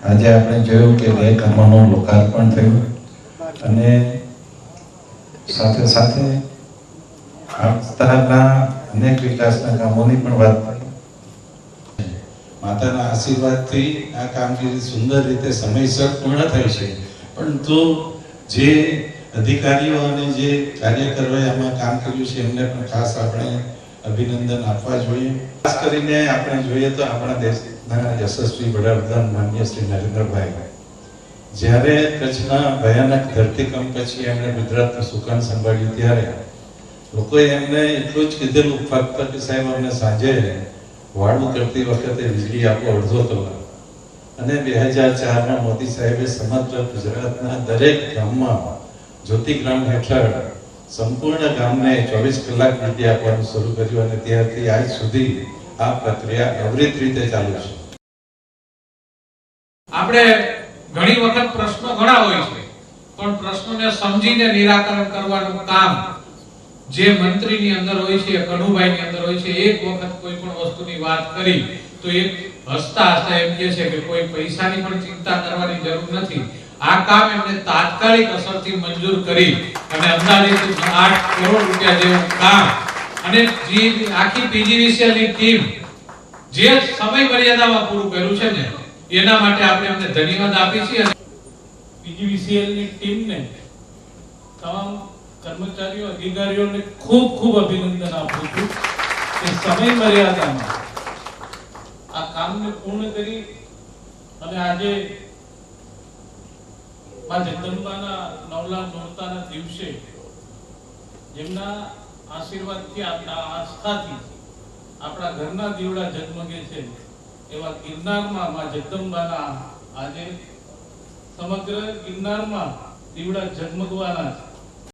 આજે આપણે જોયું કે બે કામોનું લોકાર્પણ થયું અને સાથે સાથે આ વિસ્તારના અનેક વિકાસના કામોની પણ વાત કરી. માતાના આશીર્વાદથી આ કામગીરી સુંદર રીતે સમયસર પૂર્ણ થઈ છે. પરંતુ જે અધિકારીઓ અને જે કાર્યકરોએ આમાં કામ કર્યું છે, એમને પણ ખાસ આપણે અભિનંદન આપવા જોઈએ. ખાસ કરીને આપણે જોઈએ તો આપણા દેશના યશસ્વી વડાપ્રધાન માન્ય શ્રી નરેન્દ્રભાઈ. જ્યારે કચ્છના ભયાનક ધરતીકંપ પછી એમણે ગુજરાતનું સુકાન સંભાળ્યું ત્યારે લોકોએ એમને એટલું જ કીધેલું ફક્ત સાહેબ, અમને સાંજે વાળું કરતી વખતે વીજળી આપો અડધો કલાક. અને બે હજાર ચારમાં મોદી સાહેબે સમગ્ર ગુજરાતના દરેક ગામમાં જ્યોતિગ્રામ હેઠળ સંપૂર્ણ ગામને ચોવીસ કલાક વીજળી આપવાનું શરૂ કર્યું અને ત્યારથી આજ સુધી આ પ્રક્રિયા અવિરત રીતે ચાલુ છે. આપણે ઘણી વખત પ્રશ્નો ઘણા હોય છે, પણ પ્રશ્નોને સમજીને નિરાકરણ કરવાનું કામ જે મંત્રીની અંદર હોય છે કનુભાઈની અંદર હોય છે, એક વખત કોઈ પણ વસ્તુની વાત કરી, તો એક હસતા હસતા એમ કહે છે કે કોઈ પૈસાની પણ ચિંતા કરવાની જરૂર નથી. આ કામ એમને તાત્કાલિક અસરથી મંજૂર કરી અને અંદાજિત 8 કરોડ રૂપિયા જેવું કામ અને જે આખી પીજીવીસીએલની ટીમ જે સમય મર્યાદામાં પૂરું કર્યું છે ને એના માટે આપણે એમને ધન્યવાદ આપી છીએ પીજીવીસીએલની ટીમને તમામ કર્મચારીઓ, અધિકારીઓને ખૂબ ખૂબ અભિનંદન આપું છું કે સમય મર્યાદામાં આ કામને પૂર્ણ કરી અને આજે મા જગદંબાના નવલા નોરતાના દિવસે જેમના આશીર્વાદથી આપણા આસ્થાથી આપણા ઘરના દીવડા ઝગમગે છે. એવા ગિરનારમાં મા જગદંબાના આજે સમગ્ર ગિરનારમાં દીવડા ઝગમગવાના છે.